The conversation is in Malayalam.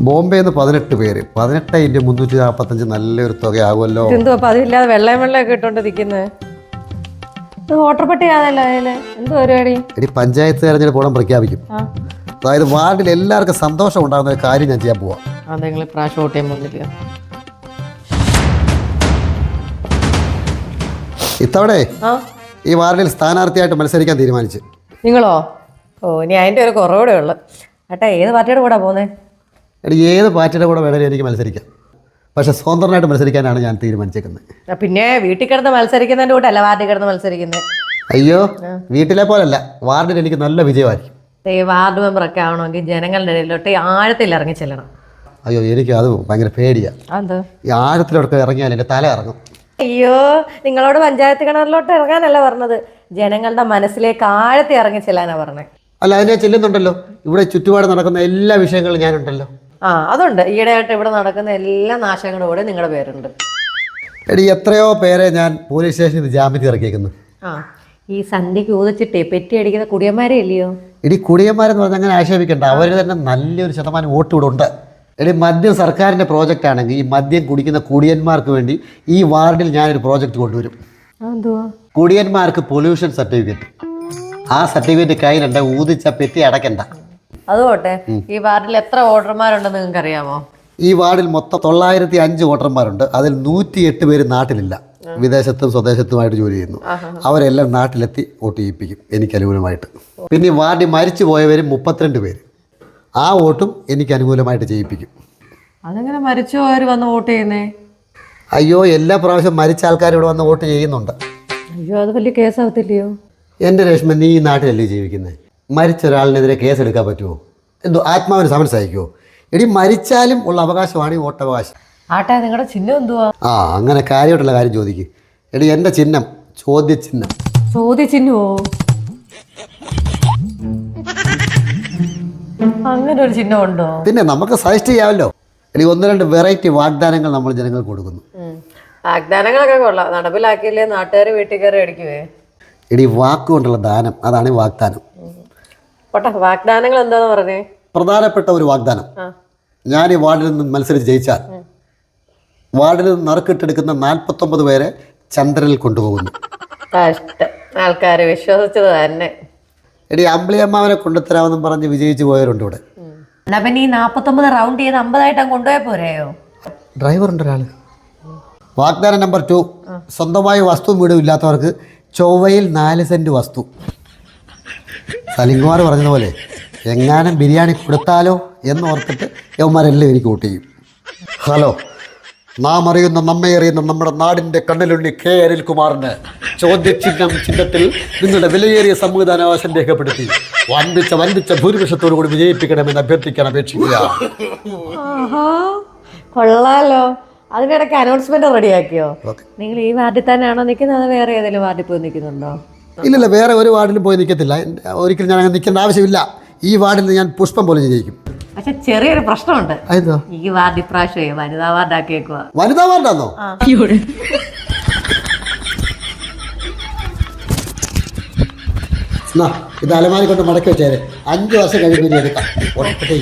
ബോംബെയിൽ നിന്ന് പതിനെട്ട് പേര്. പതിനെട്ട് ഇന്റു മുന്നൂറ്റി നാൽപ്പത്തഞ്ച് നല്ലൊരു തുകയാകുമല്ലോ. എന്തോ അപ്പം അതില്ലാതെ വെള്ളയും വെള്ളമൊക്കെ ഇട്ടോണ്ട് നിൽക്കുന്നത് വോട്ടർ പട്ടികയാണല്ലോ അതിൽ? എന്ത് പരിപാടി? ഇനി പഞ്ചായത്ത് തെരഞ്ഞെടുപ്പ് ഉടൻ പ്രഖ്യാപിക്കും. അതായത് വാർഡിൽ എല്ലാവർക്കും സന്തോഷം ഉണ്ടാകുന്ന ഒരു കാര്യം ഞാൻ ചെയ്യാൻ പോവാം. നിങ്ങൾ പ്രാവശ്യം വോട്ട് ചെയ്യാൻ പോകുന്നില്ല ഇത്തവണ ആ. ഈ വാർഡിൽ സ്ഥാനാർത്ഥിയായിട്ട് മത്സരിക്കാൻ തീരുമാനിച്ചു. നിങ്ങളോ? ഓ ഇനി അതിന്റെ ഒരു കുറവുകൂടെ ഉള്ളു. ഏട്ടാ ഏത് പാർട്ടിയുടെ കൂടെ പോകുന്നേ എടി ഏത് പാർട്ടിയുടെ കൂടെ വേണമെങ്കിലും എനിക്ക് മത്സരിക്കാം. പക്ഷെ സ്വന്തമായിട്ട് മത്സരിക്കാനാണ് ഞാൻ തീരുമാനിച്ചേക്കുന്നത്. പിന്നെ വീട്ടിൽ കിടന്ന് മത്സരിക്കുന്നതിന്റെ കൂടെ അല്ല വാർഡിൽ കിടന്ന് മത്സരിക്കുന്നത് അയ്യോ വീട്ടിലെ പോലല്ല. വാർഡിൽ എനിക്ക് നല്ല വിജയമായിരിക്കും. വാർഡ് മെമ്പറൊക്കെ ആവണമെങ്കിൽ ജനങ്ങളുടെ ഇടയിലോട്ട് ആഴത്തിൽ ഇറങ്ങി ചെല്ലണം. അയ്യോ എനിക്ക് അത് ഭയങ്കര പേടിയാണ് ഈ ആഴത്തിലോട്ട് ഇറങ്ങിയാൽ എന്റെ തല ഇറങ്ങും. അയ്യോ നിങ്ങളോട് പഞ്ചായത്ത് കിണറിലോട്ട് ഇറങ്ങാനല്ല പറഞ്ഞത്. ജനങ്ങളുടെ മനസ്സിലേക്ക് ആഴത്തിൽ ഇറങ്ങി ചെല്ലാനാ പറഞ്ഞത് അല്ല അതിനെ ചെല്ലുന്നുണ്ടല്ലോ. ഇവിടെ ചുറ്റുപാട് നടക്കുന്ന എല്ലാ വിഷയങ്ങളും ഞാനുണ്ടല്ലോ. ആ അതുണ്ട്. ഈയിടെയായിട്ട് ഇവിടെ നടക്കുന്ന എല്ലാ നാശങ്ങളുടെ കൂടെ നിങ്ങളുടെ പേരുണ്ട്. എടി എത്രയോ പേരെ ഞാൻ പോലീസ് സ്റ്റേഷനിൽ നിന്ന് ജാമ്യത്തിൽ ഇറക്കിയേക്കുന്നു. ആ ഈ സന്ധ്യക്ക് ഊതിച്ചിട്ടേ പെറ്റി അടിക്കുന്ന കുടിയന്മാരെ ഇല്ലയോ? എടി കുടിയന്മാരെന്ന് പറഞ്ഞാൽ അങ്ങനെ ആക്ഷേപിക്കണ്ട. അവർ തന്നെ നല്ലൊരു ശതമാനം വോട്ട് ഇവിടെ ഉണ്ട്. എടി മദ്യം സർക്കാരിന്റെ പ്രോജക്റ്റ് ആണെങ്കിൽ ഈ മദ്യം കുടിക്കുന്ന കുടിയന്മാർക്ക് വേണ്ടി ഈ വാർഡിൽ ഞാനൊരു പ്രോജക്റ്റ് കൊണ്ടുവരും. കുടിയന്മാർക്ക് പൊല്യൂഷൻ സർട്ടിഫിക്കറ്റ് ആ സർട്ടിഫിക്കറ്റ് കയ്യിലുണ്ട് ഊതിച്ച പെറ്റി അടയ്ക്കണ്ട. അത് പോട്ടെ ഈ വാർഡിൽ എത്ര വോട്ടർമാരുണ്ടെന്ന് നിങ്ങൾക്ക് അറിയാമോ ഈ വാർഡിൽ മൊത്തം തൊള്ളായിരത്തി അഞ്ച് വോട്ടർമാരുണ്ട്. അതിൽ നൂറ്റി എട്ട് പേര് നാട്ടിലില്ല. വിദേശത്തും സ്വദേശത്തുമായിട്ട് ജോലി ചെയ്യുന്നു. അവരെല്ലാം നാട്ടിലെത്തി വോട്ട് ചെയ്യിപ്പിക്കും എനിക്ക് അനുകൂലമായിട്ട്. പിന്നെ വാർഡിൽ മരിച്ചു പോയവരും മുപ്പത്തിരണ്ട് പേര്. ആ വോട്ടും എനിക്ക് അനുകൂലമായിട്ട് ചെയ്യിപ്പിക്കും അതെങ്ങനെ മരിച്ചു പോയവർ വന്ന് വോട്ട് ചെയ്യുന്നേ? അയ്യോ എല്ലാ പ്രാവശ്യം മരിച്ച ആൾക്കാർ ഇവിടെ വന്ന് വോട്ട് ചെയ്യുന്നുണ്ട്. അയ്യോ അത് വലിയ കേസാവത്തില്ലയോ? എന്റെ രേഷ്മ നീ ഈ നാട്ടിലല്ലേ ജീവിക്കുന്നത് മരിച്ച ഒരാളിനെതിരെ കേസെടുക്കാൻ പറ്റുമോ എന്തോ ആത്മാവിന് സമരം സഹിക്കുമോ എടി മരിച്ചാലും ഉള്ള അവകാശമാണ് ഈ വോട്ടവകാശം. ആട്ടെ നിങ്ങളുടെ ചിഹ്നം എന്തുവാ? ആ അങ്ങനെ കാര്യമായിട്ടുള്ള കാര്യം ചോദിക്കും. എടി എന്റെ ചിഹ്നം ചോദ്യചിഹ്നം. ചോദ്യചിഹ്നമോ അങ്ങനെ ഒരു ചിഹ്നം ഉണ്ടോ പിന്നെ നമുക്ക് സജസ്റ്റ് ചെയ്യാമല്ലോ. എടി ഒന്ന് രണ്ട് വെറൈറ്റി വാഗ്ദാനങ്ങൾ നമ്മൾ ജനങ്ങൾക്ക് കൊടുക്കുന്നു. വാഗ്ദാനങ്ങളൊക്കെ കൊള്ളാം. നടപ്പിലാക്കിയില്ലേ നാട്ടുകാർ വീട്ടിൽ കയറി അടിക്കുവേ? എടി വാക്കുകൊണ്ടുള്ള ദാനം അതാണ് വാഗ്ദാനം. പോട്ടെ വാഗ്ദാനങ്ങൾ എന്താന്ന് പറഞ്ഞേ? പ്രധാനപ്പെട്ട ഒരു വാഗ്ദാനം. ഞാൻ ഈ വാർഡിൽ നിന്ന് മത്സരിച്ച് ജയിച്ചാൽ വാർഡിൽ നിന്ന് നറുക്കിട്ടെടുക്കുന്ന നാൽപ്പത്തൊമ്പത് പേരെ ചന്ദ്രനിൽ കൊണ്ടുപോകുന്നു. കഷ്ടം ആൾക്കാരെ വിശ്വസിച്ചത് തന്നെ. എടി അമ്പിളിയമ്മാവനെ കൊണ്ടുത്തരാമെന്നും പറഞ്ഞ് വിജയിച്ചു പോയവരുണ്ട് ഇവിടെ. എന്നാ പിന്നെ ഈ നാപ്പത്തൊമ്പത് റൗണ്ട് ചെയ്ത് അമ്പതായിട്ട് കൊണ്ടുപോയാൽ പോരെയോ ഡ്രൈവർ ഉണ്ട് ഒരാൾ വാഗ്ദാനം നമ്പർ ടു. സ്വന്തമായി വസ്തു വീടും ഇല്ലാത്തവർക്ക് ചൊവ്വയിൽ നാല് സെന്റ് വസ്തു. സലിംകുമാർ പറഞ്ഞതുപോലെ എങ്ങാനും ബിരിയാണി കൊടുത്താലോ എന്ന് ഓർത്തിട്ട് യവന്മാരെല്ലാം എനിക്ക് വോട്ട് ചെയ്യും. ഹലോ നാം അറിയുന്ന നമ്മെ അറിയുന്ന നമ്മുടെ നാടിന്റെ കണ്ണിലുണ്ണി കെ അനിൽകുമാറിന് ചോദ്യചിഹ്നം ചിഹ്നത്തിൽ നിങ്ങളുടെ വിലയേറിയ സംവിധാനാവകാശം രേഖപ്പെടുത്തി വന്ദിച്ച വന്ദിച്ച ഭൂരിപക്ഷത്തോടു കൂടി വിജയിപ്പിക്കണമെന്ന് അഭ്യർത്ഥിക്കാൻ അപേക്ഷിക്കുക. കൊള്ളാലോ. അതിനിടയ്ക്ക് അനൗൺസ്മെന്റ് റെഡിയാക്കിയോ? നിങ്ങൾ ഈ വാർഡിൽ തന്നെയാണോ നിൽക്കുന്നത് അതോ വേറെ ഏതെങ്കിലും വാർഡിൽ പോയി നിൽക്കുന്നുണ്ടോ? ഇല്ലില്ല വേറെ ഒരു വാർഡിലും പോയി നിൽക്കത്തില്ല ഒരിക്കലും ഞാൻ അങ്ങനെ നിൽക്കേണ്ട ആവശ്യമില്ല. ഈ വാർഡിൽ നിന്ന് ഞാൻ പുഷ്പം പോലെ ജയിക്കും. പക്ഷെ ചെറിയൊരു പ്രശ്നമുണ്ട്. അതെന്താ ഈ വാർഡ് ഇപ്രാവശ്യം വനിതാ വാർഡാക്കിയേക്കുക വനിതാ വാർഡാന്നോ? ഇത് അലമാരി കൊണ്ട് മടക്കി വെച്ചേരെ. അഞ്ച് വർഷം കഴിയുമ്പോൾ എടുക്കാം. ഒറ്റയ്ക്ക്